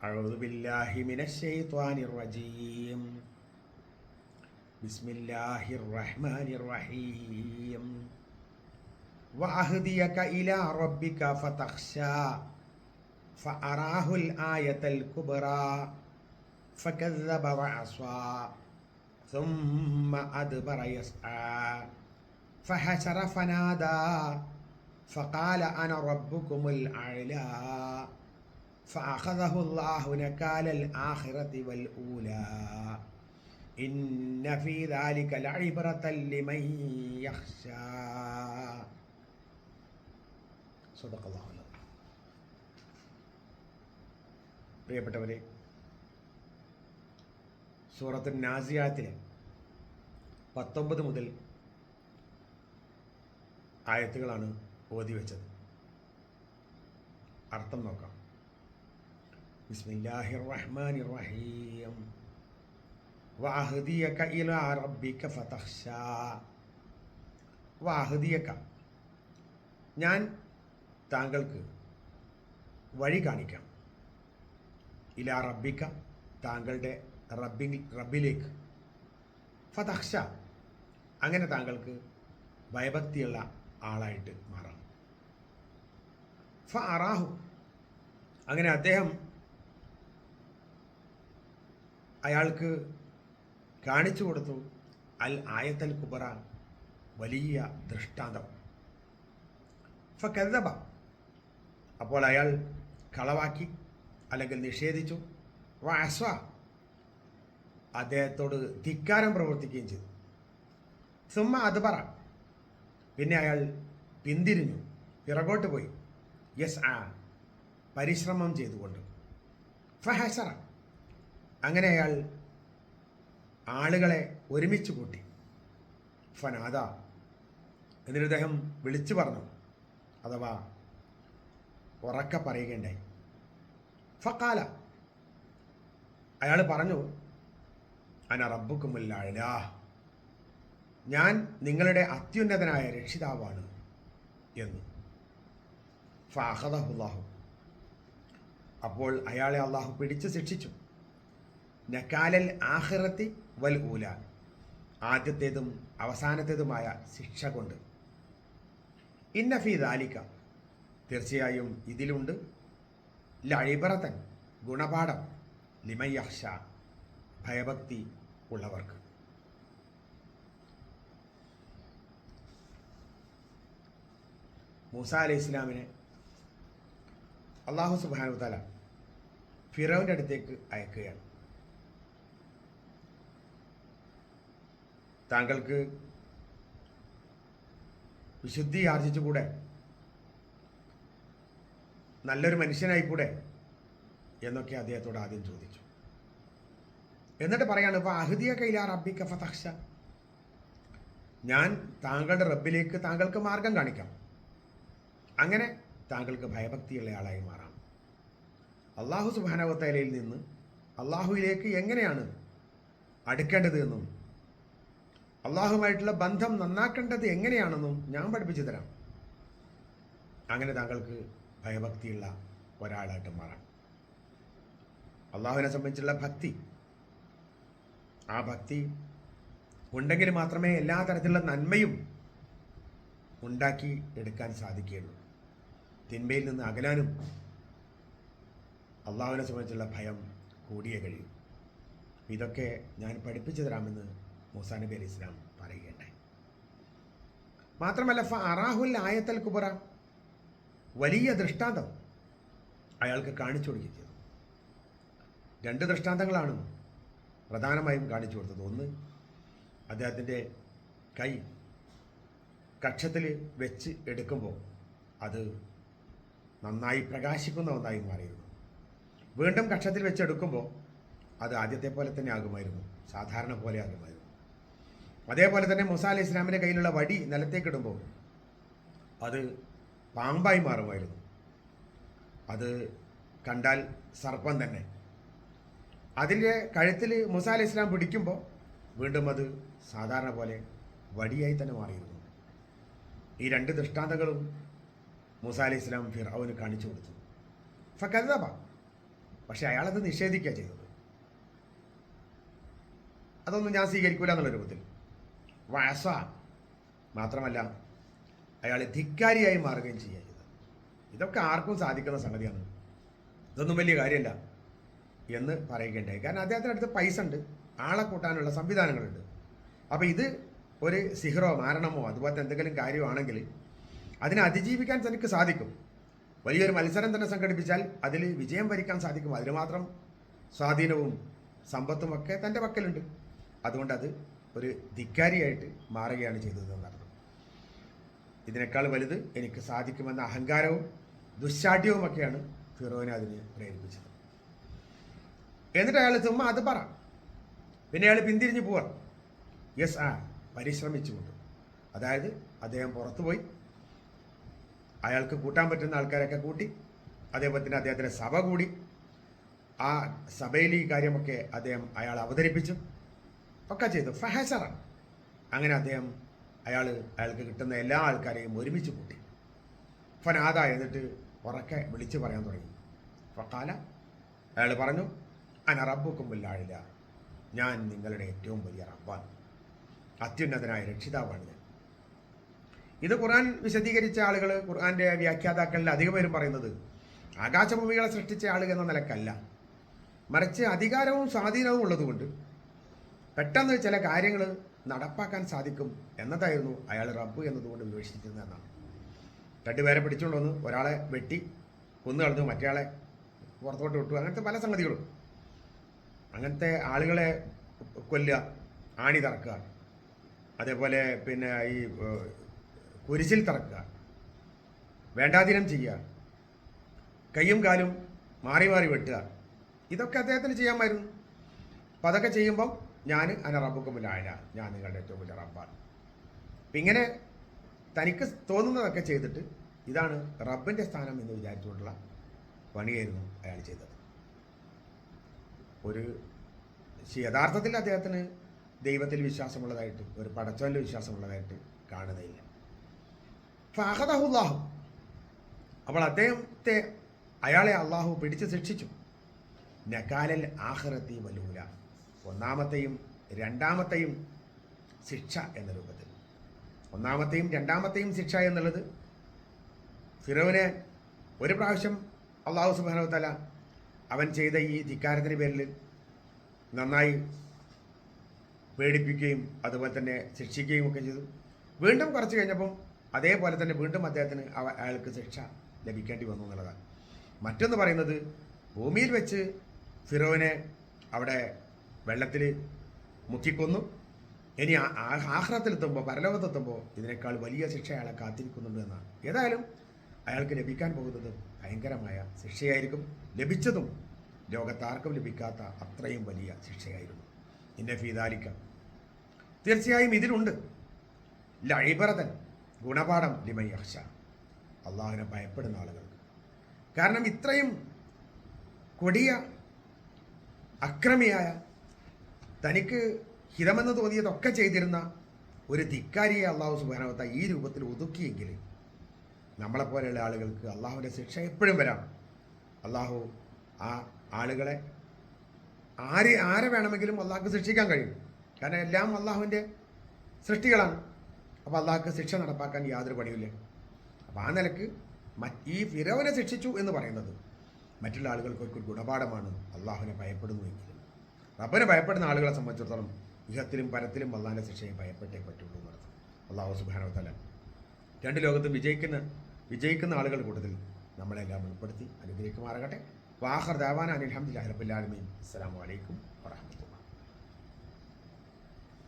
أعوذ بالله من الشيطان الرجيم. بسم الله الرحمن الرحيم. وأهديك إلى ربك فتخشى فأراه الآية الكبرى فكذب وعصى ثم أدبر يسعى فحشر فنادى فقال أنا ربكم الأعلى. പ്രിയപ്പെട്ടവരെ സൂറത്ത് നാസിയാത്തിലെ പത്തൊമ്പത് മുതൽ ആയത്തുകളാണ് ഓതി വെച്ചത് അർത്ഥം നോക്കാം. ബിസ്മില്ലാഹിർ റഹ്മാനിർ റഹീം വഅഹദിയക ഇലാ റബ്ബിക ഫതഖ്ശാ വഅഹദിയക ഞാൻ താങ്കൾക്ക് വഴി കാണിക്കാം. ഇല റബ്ബിക താങ്കളുടെ റബ്ബി റബ്ബിലേക്ക്. ഫതഹ്ഷ അങ്ങനെ താങ്കൾക്ക് ഭയഭക്തിയുള്ള ആളായിട്ട് മാറാം. ഫ അറാഹു. അങ്ങനെ അദ്ദേഹം അയാൾക്ക് കാണിച്ചു കൊടുത്തു. അൽ ആയത്തൽ കുബറ വലിയ ദൃഷ്ടാന്തം. കരുതബ അപ്പോൾ അയാൾ കളവാക്കി അല്ലെങ്കിൽ നിഷേധിച്ചു. വാസ്വ അദ്ദേഹത്തോട് ധിക്കാരം പ്രവർത്തിക്കുകയും ചെയ്തു. സുമ്മ അത് പറ പിന്നെ അയാൾ പിന്തിരിഞ്ഞു. പിറകോട്ട് പോയി. യെസ് ആ പരിശ്രമം ചെയ്തുകൊണ്ട്. ഫഹസറ. അങ്ങനെ അയാൾ ആളുകളെ ഒരുമിച്ച് കൂട്ടി. ഫനാദ എന്നിട്ട് അദ്ദേഹം വിളിച്ചു പറഞ്ഞു. അഥവാ ഉറക്ക പറയുകയുണ്ടായി. ഫക്കാല അയാൾ പറഞ്ഞു അന റബ്ബുക്കുമുല്ല ഞാൻ നിങ്ങളുടെ അത്യുന്നതനായ രക്ഷിതാവാണ് എന്ന്. ഫാഹദഹുല്ലാഹു അപ്പോൾ അയാളെ അള്ളാഹു പിടിച്ച് ശിക്ഷിച്ചു. നക്കാലൽ ആഹിറത്തി വൽ ഊല. ആദ്യത്തേതും അവസാനത്തേതുമായ ശിക്ഷ കൊണ്ട്. ഇന്നഫി ദാലിക്ക തീർച്ചയായും ഇതിലുണ്ട് ലൈബറത്തൻ ഗുണപാഠം ലിമയഹ്ഷ ഭയഭക്തി ഉള്ളവർക്ക്. മൂസ അലൈഹി ഇസ്ലാമിനെ അള്ളാഹു സുബാനു തല ഫിറോവിന്റെ അടുത്തേക്ക് അയക്കുകയാണ്. താങ്കൾക്ക് വിശുദ്ധി ആർജിച്ചുകൂടെ? നല്ലൊരു മനുഷ്യനായിക്കൂടെ? എന്നൊക്കെ അദ്ദേഹത്തോട് ആദ്യം ചോദിച്ചു. എന്നിട്ട് പറയാണ് ഇപ്പൊ അഹുദിയ കൈലാ റബ്ബിക്ക ഫതഖ്ഷ ഞാൻ താങ്കളുടെ റബ്ബിലേക്ക് താങ്കൾക്ക് മാർഗം കാണിക്കാം. അങ്ങനെ താങ്കൾക്ക് ഭയഭക്തിയുള്ള ആളായി മാറാം. അള്ളാഹു സുബാനവത്തലയിൽ നിന്ന് അള്ളാഹുവിലേക്ക് എങ്ങനെയാണ് അടുക്കേണ്ടത് എന്നും അള്ളാഹുമായിട്ടുള്ള ബന്ധം നന്നാക്കേണ്ടത് എങ്ങനെയാണെന്നും ഞാൻ പഠിപ്പിച്ചു തരാം. അങ്ങനെ താങ്കൾക്ക് ഭയഭക്തിയുള്ള ഒരാളായിട്ട് മാറാം. അള്ളാഹുവിനെ സംബന്ധിച്ചുള്ള ഭക്തി. ആ ഭക്തി ഉണ്ടെങ്കിൽ മാത്രമേ എല്ലാ തരത്തിലുള്ള നന്മയും ഉണ്ടാക്കി എടുക്കാൻ സാധിക്കുകയുള്ളൂ. തിന്മയിൽ നിന്ന് അകലാനും അള്ളാഹുവിനെ സംബന്ധിച്ചുള്ള ഭയം കൂടിയേ കഴിയും. ഇതൊക്കെ ഞാൻ പഠിപ്പിച്ചു തരാമെന്ന് മൂസാ നബി അലി ഇസ്ലാം പറയുകയുണ്ടായി. മാത്രമല്ല ഫറാഹുൽ ആയത്തൽ കുബറ വലിയ ദൃഷ്ടാന്തം അയാൾക്ക് കാണിച്ചു കൊടുക്കുക ചെയ്തു. രണ്ട് ദൃഷ്ടാന്തങ്ങളാണ് പ്രധാനമായും കാണിച്ചു കൊടുത്തത്. ഒന്ന് അദ്ദേഹത്തിന്റെ കൈ കക്ഷത്തിൽ വെച്ച് എടുക്കുമ്പോൾ അത് നന്നായി പ്രകാശിക്കുന്ന ഒന്നായി മാറിയിരുന്നു. വീണ്ടും കക്ഷത്തിൽ വെച്ചെടുക്കുമ്പോൾ അത് ആദ്യത്തെ പോലെ തന്നെ ആകുമായിരുന്നു. സാധാരണ പോലെ ആകുമായിരുന്നു. അതേപോലെ തന്നെ മുസ അലി ഇസ്ലാമിന്റെ കയ്യിലുള്ള വടി നിലത്തേക്കിടുമ്പോൾ അത് പാമ്പായി മാറുമായിരുന്നു. അത് കണ്ടാൽ സർപ്പം തന്നെ. അതിന്റെ കഴുത്തിൽ മുസ അലി ഇസ്ലാം പിടിക്കുമ്പോൾ വീണ്ടും അത് സാധാരണ പോലെ വടിയായി തന്നെ മാറിയിരുന്നു. ഈ രണ്ട് ദൃഷ്ടാന്തങ്ങളും മൂസ അലി ഇസ്ലാം ഫിറാവിന് കാണിച്ചു കൊടുത്തു. ഫക്കദബ പക്ഷെ അയാളത് നിഷേധിക്കുക ചെയ്തത്. അതൊന്നും ഞാൻ സ്വീകരിക്കൂല എന്നുള്ള രൂപത്തിൽ. വയസ്സ. മാത്രമല്ല അയാൾ ധിക്കാരിയായി മാറുകയും ചെയ്യുക ഇതൊക്കെ ആർക്കും സാധിക്കുന്ന സംഗതിയാണ്. ഇതൊന്നും വലിയ കാര്യമല്ല എന്ന് പറയുകയുണ്ടായി. കാരണം അദ്ദേഹത്തിന്റെ അടുത്ത് പൈസ ഉണ്ട് ആളെ കൂട്ടാനുള്ള സംവിധാനങ്ങളുണ്ട്. അപ്പോൾ ഇത് ഒരു സിഹറോ മാരണമോ അതുപോലത്തെ എന്തെങ്കിലും കാര്യമാണെങ്കിൽ അതിനെ അതിജീവിക്കാൻ തനിക്ക് സാധിക്കും. വലിയൊരു മത്സരം തന്നെ സംഘടിപ്പിച്ചാൽ അതിൽ വിജയം വരിക്കാൻ സാധിക്കും. അതിന് മാത്രം സ്വാധീനവും സമ്പത്തുമൊക്കെ തന്റെ പക്കലുണ്ട്. അതുകൊണ്ട് അത് ഒരു ധിക്കാരിയായിട്ട് മാറുകയാണ് ചെയ്തത് എന്നർത്ഥം ഇതിനേക്കാൾ വലുത് എനിക്ക് സാധിക്കുമെന്ന അഹങ്കാരവും ദുശ്ശാഠ്യവുമൊക്കെയാണ് ഫിറോനെ അതിന് പ്രേരിപ്പിച്ചത്. എന്നിട്ട് അയാൾ ചുമ്മാ അത് പറ. പിന്നെ അയാൾ പിന്തിരിഞ്ഞു പോവാ. യെസ് ആ പരിശ്രമിച്ചുകൊണ്ട്. അതായത് അദ്ദേഹം പുറത്തുപോയി അയാൾക്ക് കൂട്ടാൻ പറ്റുന്ന ആൾക്കാരൊക്കെ കൂട്ടി. അതേപോലെ തന്നെ അദ്ദേഹത്തിന്റെ സഭ കൂടി. ആ സഭയിൽ ഈ കാര്യമൊക്കെ അദ്ദേഹം അയാൾ അവതരിപ്പിച്ചു. ഒക്കെ ചെയ്തു. ഫഹസറാണ്. അങ്ങനെ അദ്ദേഹം അയാൾ അയാൾക്ക് കിട്ടുന്ന എല്ലാ ആൾക്കാരെയും ഒരുമിച്ച് കൂട്ടി. ഫനാദ എന്നിട്ട് ഉറക്കെ വിളിച്ചു പറയാൻ തുടങ്ങി. ഫക്കാല അയാൾ പറഞ്ഞു അന റബ്ബുക്കുമ്പില്ലാഴില്ല ഞാൻ നിങ്ങളുടെ ഏറ്റവും വലിയ റബ്ബാണ്. അത്യുന്നതനായ രക്ഷിതാവാണ് ഞാൻ. ഇത് ഖുർആൻ വിശദീകരിച്ച ആളുകൾ ഖുർആന്റെ വ്യാഖ്യാതാക്കളിൽ അധികം പേരും പറയുന്നത് ആകാശഭൂമികളെ സൃഷ്ടിച്ച ആളുകൾ എന്ന നിലക്കല്ല. മറിച്ച് അധികാരവും സ്വാധീനവും ഉള്ളതുകൊണ്ട് പെട്ടെന്ന് ചില കാര്യങ്ങൾ നടപ്പാക്കാൻ സാധിക്കും എന്നതായിരുന്നു അയാൾ റബ്ബ് എന്നതുകൊണ്ട് വിവക്ഷിച്ചിരുന്നത് എന്നാണ്. രണ്ടുപേരെ പിടിച്ചുകൊണ്ട് വന്ന് ഒരാളെ വെട്ടി കൊന്നു കളഞ്ഞു മറ്റേയാളെ പുറത്തോട്ട് വിട്ടു. അങ്ങനത്തെ പല സംഗതികളും. അങ്ങനത്തെ ആളുകളെ കൊല്ലുക ആണി തറക്കുക അതേപോലെ പിന്നെ ഈ കുരിശിൽ തറക്കുക വേണ്ടാതിനം ചെയ്യുക കയ്യും കാലും മാറി മാറി വെട്ടുക ഇതൊക്കെ അദ്ദേഹത്തിന് ചെയ്യാമായിരുന്നു. അപ്പം അതൊക്കെ ചെയ്യുമ്പം ഞാൻ അന റബ്ബുക്കുമില്ലായ ഞാൻ നിങ്ങളുടെ ഏറ്റവും വലിയ റബ്ബാണ്. അപ്പം ഇങ്ങനെ തനിക്ക് തോന്നുന്നതൊക്കെ ചെയ്തിട്ട് ഇതാണ് റബ്ബിന്റെ സ്ഥാനം എന്ന് വിചാരിച്ചുകൊണ്ടുള്ള പണിയായിരുന്നു അയാൾ ചെയ്തത്. ഒരു യഥാർത്ഥത്തിൽ അദ്ദേഹത്തിന് ദൈവത്തിൽ വിശ്വാസമുള്ളതായിട്ട് ഒരു പടച്ചവനിൽ വിശ്വാസമുള്ളതായിട്ട് കാണുന്നില്ല ഫഹദഹുല്ലാഹു. അപ്പോൾ അദ്ദേഹത്തെ അയാളെ അള്ളാഹു പിടിച്ച് ശിക്ഷിച്ചു. നക്കാലൽ ആഹ്റത്തി വലൂല. ഒന്നാമത്തെയും രണ്ടാമത്തെയും ശിക്ഷ എന്ന രൂപത്തിൽ. ഒന്നാമത്തെയും രണ്ടാമത്തെയും ശിക്ഷ എന്നുള്ളത് ഫിറോവിനെ ഒരു പ്രാവശ്യം അള്ളാഹു സുബാനവത്തല അവൻ ചെയ്ത ഈ ധിക്കാരത്തിന് പേരിൽ നന്നായി പേടിപ്പിക്കുകയും അതുപോലെ തന്നെ ശിക്ഷിക്കുകയും ഒക്കെ ചെയ്തു. വീണ്ടും കുറച്ച് കഴിഞ്ഞപ്പം അതേപോലെ തന്നെ വീണ്ടും അദ്ദേഹത്തിന് അയാൾക്ക് ശിക്ഷ ലഭിക്കേണ്ടി വന്നു എന്നുള്ളതാണ്. മറ്റൊന്ന് പറയുന്നത് ഭൂമിയിൽ വെച്ച് ഫിറോവിനെ അവിടെ വെള്ളത്തിൽ മുക്കിക്കൊന്നു. ഇനി ആഹ്റത്തിലെത്തുമ്പോൾ പരലോകത്തെത്തുമ്പോൾ ഇതിനേക്കാൾ വലിയ ശിക്ഷ അയാളെ കാത്തിരിക്കുന്നുണ്ട് എന്നാണ്. ഏതായാലും അയാൾക്ക് ലഭിക്കാൻ പോകുന്നത് ഭയങ്കരമായ ശിക്ഷയായിരിക്കും. ലഭിച്ചതും ലോകത്താർക്കും ലഭിക്കാത്ത അത്രയും വലിയ ശിക്ഷയായിരുന്നു. ഇന്ന ഫീതാലിക്ക തീർച്ചയായും ഇതിലുണ്ട്. ലൈബറതൻ ഗുണപാഠം ലിമയർഷ അള്ളാഹുവിനെ ഭയപ്പെടുന്ന ആളുകൾക്ക്. കാരണം ഇത്രയും കൊടിയ അക്രമിയായ തനിക്ക് ഹിതമെന്ന് തോന്നിയതൊക്കെ ചെയ്തിരുന്ന ഒരു ധിക്കാരിയെ അള്ളാഹു സുബാനവത്ത ഈ രൂപത്തിൽ ഒതുക്കിയെങ്കിൽ നമ്മളെപ്പോലെയുള്ള ആളുകൾക്ക് അള്ളാഹുവിന്റെ ശിക്ഷ എപ്പോഴും വരാം. അള്ളാഹു ആ ആളുകളെ ആര് ആരെ വേണമെങ്കിലും അള്ളാഹ്ക്ക് ശിക്ഷിക്കാൻ കഴിയും. കാരണം എല്ലാം അള്ളാഹുവിന്റെ സൃഷ്ടികളാണ്. അപ്പോൾ അള്ളാഹ്ക്ക് ശിക്ഷ നടപ്പാക്കാൻ യാതൊരു പണിയില്ല അപ്പോൾ ആ നിലയ്ക്ക് ഈ ഫിറോവിനെ ശിക്ഷിച്ചു എന്ന് പറയുന്നത് മറ്റുള്ള ആളുകൾക്ക് ഒരു ഗുണപാഠമാണ്. അള്ളാഹുവിനെ ഭയപ്പെടുന്നുവെങ്കിലും റബ്ബിനെ ഭയപ്പെടുന്ന ആളുകളെ സംബന്ധിച്ചിടത്തോളം ഇഹത്തിലും പരത്തിലും അള്ളാഹിന്റെ ശിക്ഷയെ ഭയപ്പെട്ടേ പറ്റുള്ളൂ എന്നർത്ഥം അള്ളാഹു സുബാനവത്തല രണ്ട് ലോകത്തും വിജയിക്കുന്ന വിജയിക്കുന്ന ആളുകളുടെ കൂട്ടത്തിൽ നമ്മളെല്ലാം ഉൾപ്പെടുത്തി അനുഗ്രഹിക്കുമാറാകട്ടെ. വാഹർ ദാവാന അനിൽഹമ്മദ് റബ്ബുൽ അസ്സാം വലൈക്കും വറഹ്മത്തുള്ളാഹി